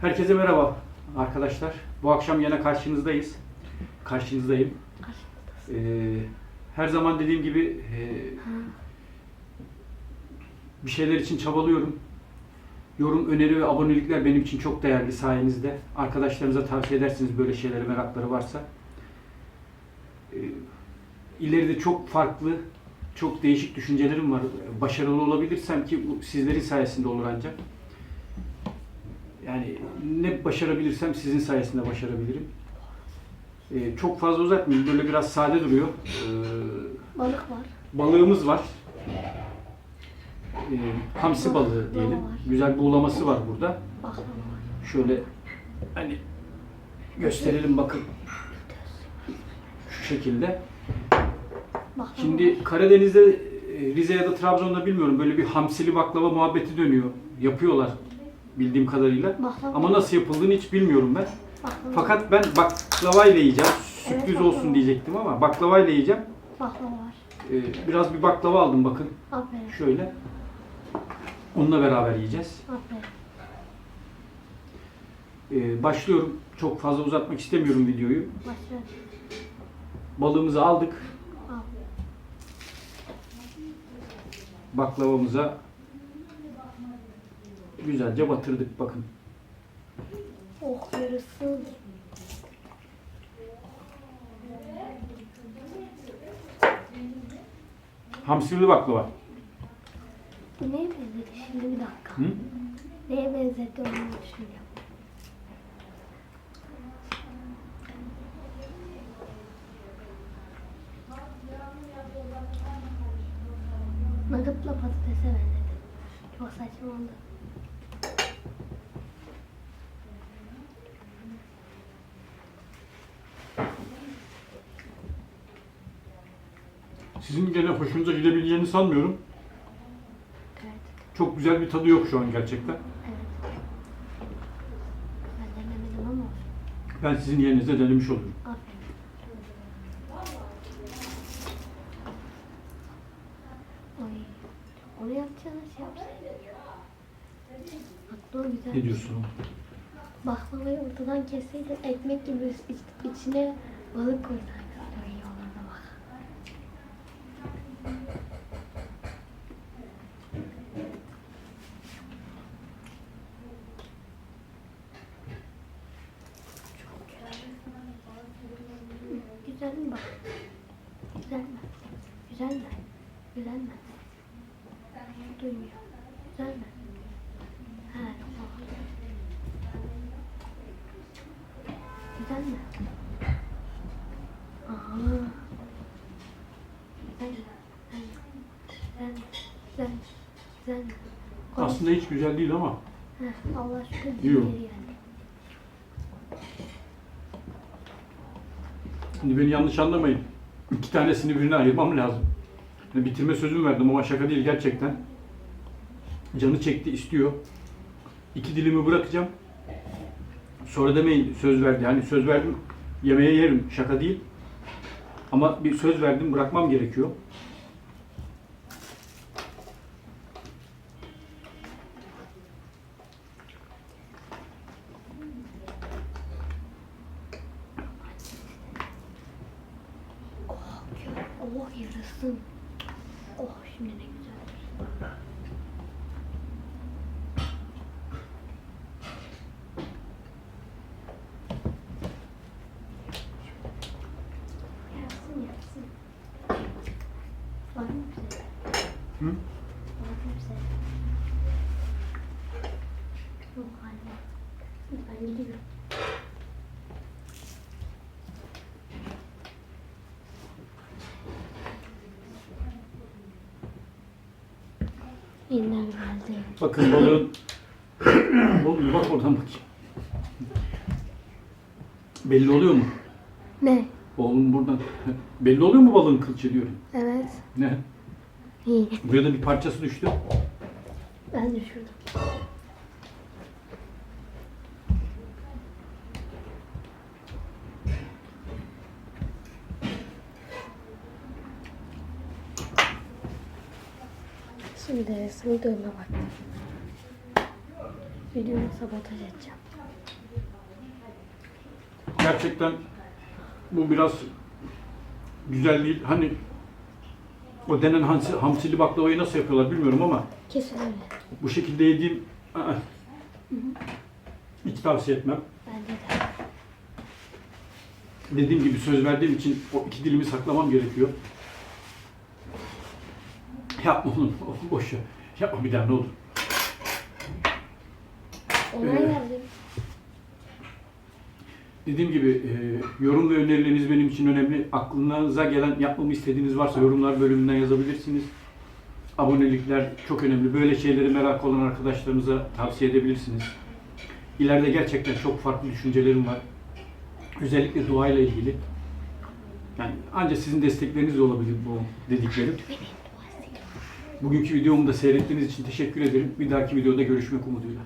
Herkese merhaba arkadaşlar. Bu akşam yine karşınızdayız. Karşınızdayım. Ee, her zaman dediğim gibi e, bir şeyler için çabalıyorum. Yorum, öneri ve abonelikler benim için çok değerli sayenizde. Arkadaşlarınıza tavsiye edersiniz böyle şeylere merakları varsa. Ee, ileride çok farklı, çok değişik düşüncelerim var. Başarılı olabilirsem ki bu sizlerin sayesinde olur ancak. Yani ne başarabilirsem sizin sayesinde başarabilirim. Ee, çok fazla uzatmayayım. Böyle biraz sade duruyor. Ee, Balık var. balığımız var. Ee, hamsi balığı diyelim. Güzel buğulaması var burada. Baklava var. Şöyle hani gösterelim bakın. Şu şekilde. Baklava var. Şimdi Karadeniz'de, e, Rize ya da Trabzon'da bilmiyorum böyle bir hamsili baklava muhabbeti dönüyor. Yapıyorlar bildiğim kadarıyla. Baklava. Ama nasıl yapıldığını hiç bilmiyorum ben. Baklava. Fakat ben baklavayla yiyeceğim. Evet, Sürpriz baklava. olsun diyecektim ama baklavayla yiyeceğim. Baklava var. Ee, biraz bir baklava aldım bakın. Aferin. Şöyle. Onunla beraber yiyeceğiz. Aferin. Ee, başlıyorum. Çok fazla uzatmak istemiyorum videoyu. Başla. Balığımızı aldık. Al. Baklavamıza güzelce batırdık bakın. Oh yarısın. Hamsili baklava. Neye benzedi şimdi bir dakika. Hı? Neye benzetti onu düşünüyorum. Nugget'la patatese benzedi. Çok saçma oldu. Sizin gene hoşunuza gidebileceğini sanmıyorum. Evet. Çok güzel bir tadı yok şu an gerçekten. Evet. Ben denemedim ama. Ben sizin yerinize denemiş olurum. Aferin. Oy. Onu yapacağına şey Ne diyorsun? Baklavayı ortadan kesseydin ekmek gibi iç- içine balık koysaydın. İyi olurdu bak. Çok güzel. Güzel mi bak? Güzel mi? Güzel mi? Güzel mi? Duymuyor. Güzel mi? Ha, tamam. Güzel mi? Aa. Güzel mi? Güzel mi? Güzel mi? Güzel. Aslında hiç güzel değil ama Heh, Allah şükür Yok. geldi. Şimdi beni yanlış anlamayın. İki tanesini birine ayırmam lazım. Yani bitirme sözüm verdim ama şaka değil gerçekten. Canı çekti istiyor. İki dilimi bırakacağım. Sonra demeyin söz verdi. Hani söz verdim yemeğe yerim. Şaka değil. Ama bir söz verdim bırakmam gerekiyor. Oh, gör. Oh yarasın. Oh şimdi ne güzel. Yarasın yarasın. Var mı bize? Hı? Var mı bize? Yok galiba. Ben gidiyorum. Yeniden geldi. Bakın balığın... Oğlum bak oradan bakayım. Belli oluyor mu? Ne? Oğlum buradan. Belli oluyor mu balığın kılçığı diyorum. Evet. Ne? İyi. Buraya da bir parçası düştü. Ben düşürdüm. Şimdi sığdığına bak. Videoyu sabotaj edeceğim. gerçekten bu biraz güzel değil. Hani o denen hamsi, hamsili baklavayı nasıl yapıyorlar bilmiyorum ama Kesin öyle. bu şekilde yediğim ı-ı, hiç tavsiye etmem. Bence de. Dediğim gibi söz verdiğim için o iki dilimi saklamam gerekiyor. Yapma onu, boş ver. Yapma bir daha ne olur. Onay Ee. Dediğim gibi e, yorum ve önerileriniz benim için önemli. Aklınıza gelen yapmamı istediğiniz varsa yorumlar bölümünden yazabilirsiniz. Abonelikler çok önemli. Böyle şeyleri merak olan arkadaşlarınıza tavsiye edebilirsiniz. İleride gerçekten çok farklı düşüncelerim var. Özellikle duayla ilgili. Yani ancak sizin desteklerinizle olabilir bu dediklerim. Bugünkü videomu da seyrettiğiniz için teşekkür ederim. Bir dahaki videoda görüşmek umuduyla.